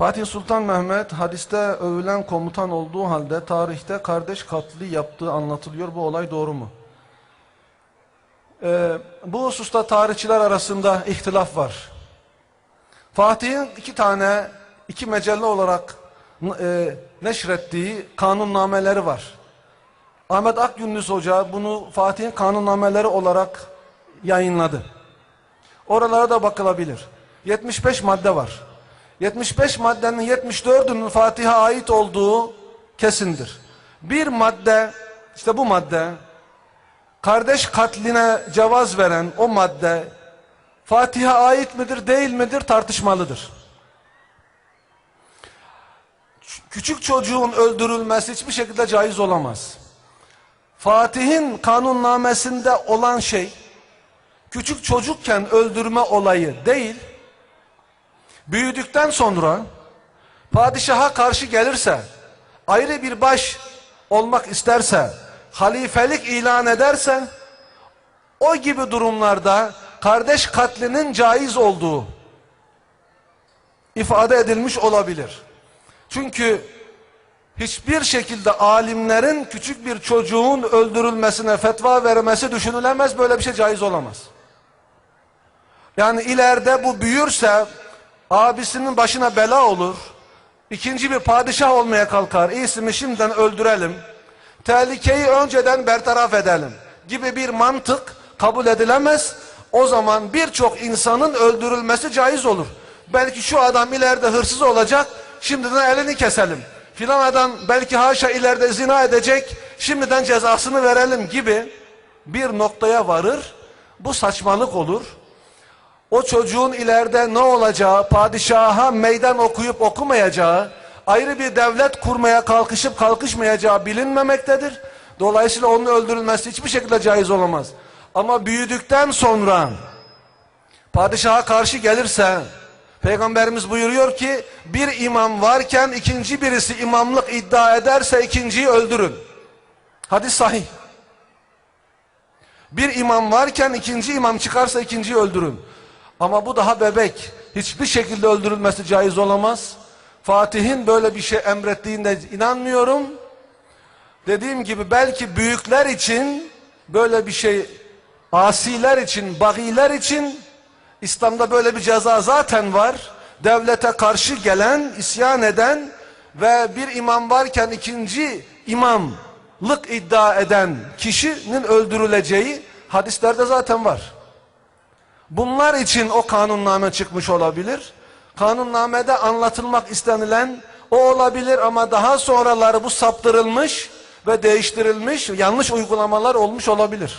Fatih Sultan Mehmet hadiste övülen komutan olduğu halde tarihte kardeş katli yaptığı anlatılıyor. Bu olay doğru mu? Ee, bu hususta tarihçiler arasında ihtilaf var. Fatih'in iki tane, iki mecelle olarak e, neşrettiği kanunnameleri var. Ahmet Akgündüz Hoca bunu Fatih'in kanunnameleri olarak yayınladı. Oralara da bakılabilir. 75 madde var. 75 maddenin 74'ünün Fatih'e ait olduğu kesindir. Bir madde, işte bu madde, kardeş katline cevaz veren o madde, Fatih'e ait midir değil midir tartışmalıdır. Küçük çocuğun öldürülmesi hiçbir şekilde caiz olamaz. Fatih'in kanunnamesinde olan şey, küçük çocukken öldürme olayı değil, büyüdükten sonra padişaha karşı gelirse, ayrı bir baş olmak isterse, halifelik ilan ederse, o gibi durumlarda kardeş katlinin caiz olduğu ifade edilmiş olabilir. Çünkü hiçbir şekilde alimlerin küçük bir çocuğun öldürülmesine fetva vermesi düşünülemez. Böyle bir şey caiz olamaz. Yani ileride bu büyürse abisinin başına bela olur. İkinci bir padişah olmaya kalkar. İyisini şimdiden öldürelim. Tehlikeyi önceden bertaraf edelim gibi bir mantık kabul edilemez. O zaman birçok insanın öldürülmesi caiz olur. Belki şu adam ileride hırsız olacak, şimdiden elini keselim. Filan adam belki haşa ileride zina edecek, şimdiden cezasını verelim gibi bir noktaya varır. Bu saçmalık olur. O çocuğun ileride ne olacağı, padişaha meydan okuyup okumayacağı, ayrı bir devlet kurmaya kalkışıp kalkışmayacağı bilinmemektedir. Dolayısıyla onun öldürülmesi hiçbir şekilde caiz olamaz. Ama büyüdükten sonra padişaha karşı gelirse Peygamberimiz buyuruyor ki bir imam varken ikinci birisi imamlık iddia ederse ikinciyi öldürün. Hadis sahih. Bir imam varken ikinci imam çıkarsa ikinciyi öldürün. Ama bu daha bebek. Hiçbir şekilde öldürülmesi caiz olamaz. Fatih'in böyle bir şey emrettiğinde inanmıyorum. Dediğim gibi belki büyükler için böyle bir şey asiler için, bagiler için İslam'da böyle bir ceza zaten var. Devlete karşı gelen, isyan eden ve bir imam varken ikinci imamlık iddia eden kişinin öldürüleceği hadislerde zaten var. Bunlar için o kanunname çıkmış olabilir. Kanunnamede anlatılmak istenilen o olabilir ama daha sonraları bu saptırılmış ve değiştirilmiş yanlış uygulamalar olmuş olabilir.